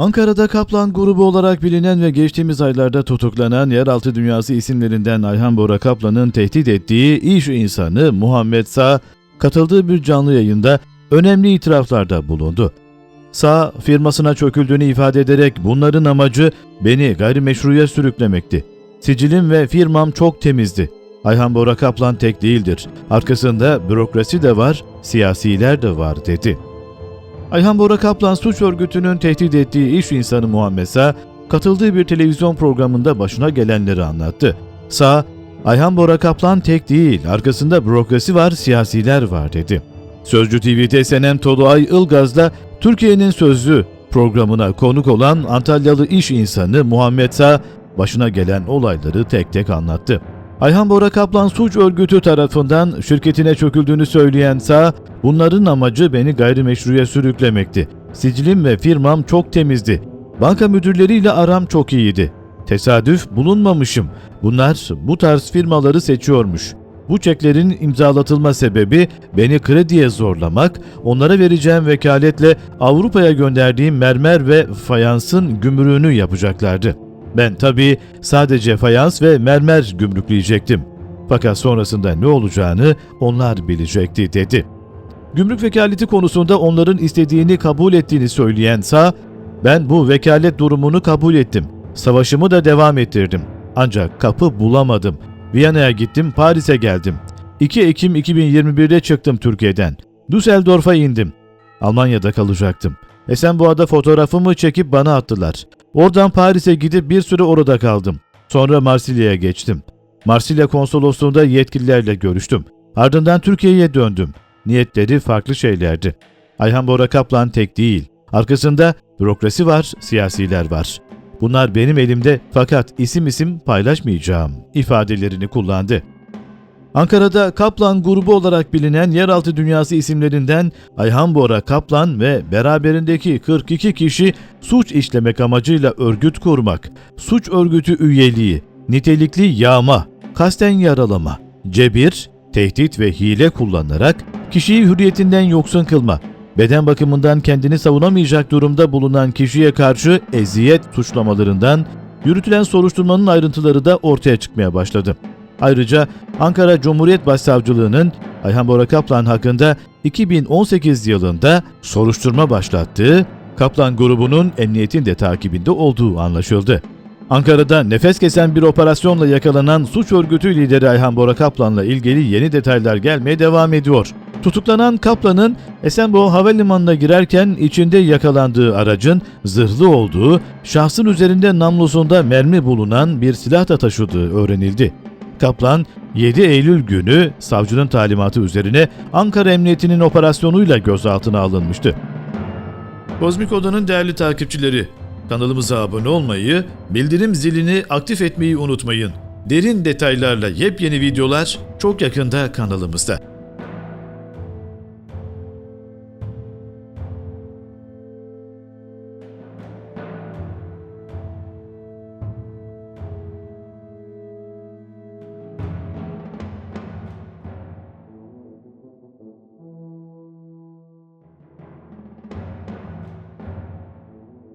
Ankara'da Kaplan grubu olarak bilinen ve geçtiğimiz aylarda tutuklanan yeraltı dünyası isimlerinden Ayhan Bora Kaplan'ın tehdit ettiği iş insanı Muhammed Sağ katıldığı bir canlı yayında önemli itiraflarda bulundu. Sağ firmasına çöküldüğünü ifade ederek bunların amacı beni gayrimeşruya sürüklemekti. Sicilim ve firmam çok temizdi. Ayhan Bora Kaplan tek değildir. Arkasında bürokrasi de var, siyasiler de var dedi. Ayhan Bora Kaplan suç örgütünün tehdit ettiği iş insanı Muhammed Sağ, katıldığı bir televizyon programında başına gelenleri anlattı. Sağ, Ayhan Bora Kaplan tek değil, arkasında bürokrasi var, siyasiler var dedi. Sözcü TV'de Senem Toluay Ilgaz'la Türkiye'nin Sözlü programına konuk olan Antalyalı iş insanı Muhammed Sağ, başına gelen olayları tek tek anlattı. Ayhan Bora Kaplan suç örgütü tarafından şirketine çöküldüğünü söyleyen Sağ, bunların amacı beni gayrimeşruya sürüklemekti. Sicilim ve firmam çok temizdi. Banka müdürleriyle aram çok iyiydi. Tesadüf bulunmamışım. Bunlar bu tarz firmaları seçiyormuş. Bu çeklerin imzalatılma sebebi beni krediye zorlamak, onlara vereceğim vekaletle Avrupa'ya gönderdiğim mermer ve fayansın gümrüğünü yapacaklardı. Ben tabii sadece fayans ve mermer gümrükleyecektim. Fakat sonrasında ne olacağını onlar bilecekti dedi. Gümrük vekaleti konusunda onların istediğini kabul ettiğini söyleyen Sağ, ben bu vekalet durumunu kabul ettim. Savaşımı da devam ettirdim. Ancak kapı bulamadım. Viyana'ya gittim, Paris'e geldim. 2 Ekim 2021'de çıktım Türkiye'den. Düsseldorf'a indim. Almanya'da kalacaktım. Esenboğa'da fotoğrafımı çekip bana attılar. Oradan Paris'e gidip bir süre orada kaldım. Sonra Marsilya'ya geçtim. Marsilya konsolosluğunda yetkililerle görüştüm. Ardından Türkiye'ye döndüm. Niyetleri farklı şeylerdi. Ayhan Bora Kaplan tek değil. Arkasında bürokrasi var, siyasiler var. Bunlar benim elimde fakat isim isim paylaşmayacağım ifadelerini kullandı. Ankara'da Kaplan grubu olarak bilinen yeraltı dünyası isimlerinden Ayhan Bora Kaplan ve beraberindeki 42 kişi suç işlemek amacıyla örgüt kurmak, suç örgütü üyeliği, nitelikli yağma, kasten yaralama, cebir, tehdit ve hile kullanarak kişiyi hürriyetinden yoksun kılma, beden bakımından kendini savunamayacak durumda bulunan kişiye karşı eziyet suçlamalarından yürütülen soruşturmanın ayrıntıları da ortaya çıkmaya başladı. Ayrıca Ankara Cumhuriyet Başsavcılığı'nın Ayhan Bora Kaplan hakkında 2018 yılında soruşturma başlattığı Kaplan grubunun emniyetin de takibinde olduğu anlaşıldı. Ankara'da nefes kesen bir operasyonla yakalanan suç örgütü lideri Ayhan Bora Kaplan'la ilgili yeni detaylar gelmeye devam ediyor. Tutuklanan Kaplan'ın Esenboğa Havalimanı'na girerken içinde yakalandığı aracın zırhlı olduğu, şahsın üzerinde namlusunda mermi bulunan bir silah da taşıdığı öğrenildi. Kaplan 7 Eylül günü savcının talimatı üzerine Ankara Emniyeti'nin operasyonuyla gözaltına alınmıştı. Kozmik Oda'nın değerli takipçileri, kanalımıza abone olmayı, bildirim zilini aktif etmeyi unutmayın. Derin detaylarla yepyeni videolar çok yakında kanalımızda.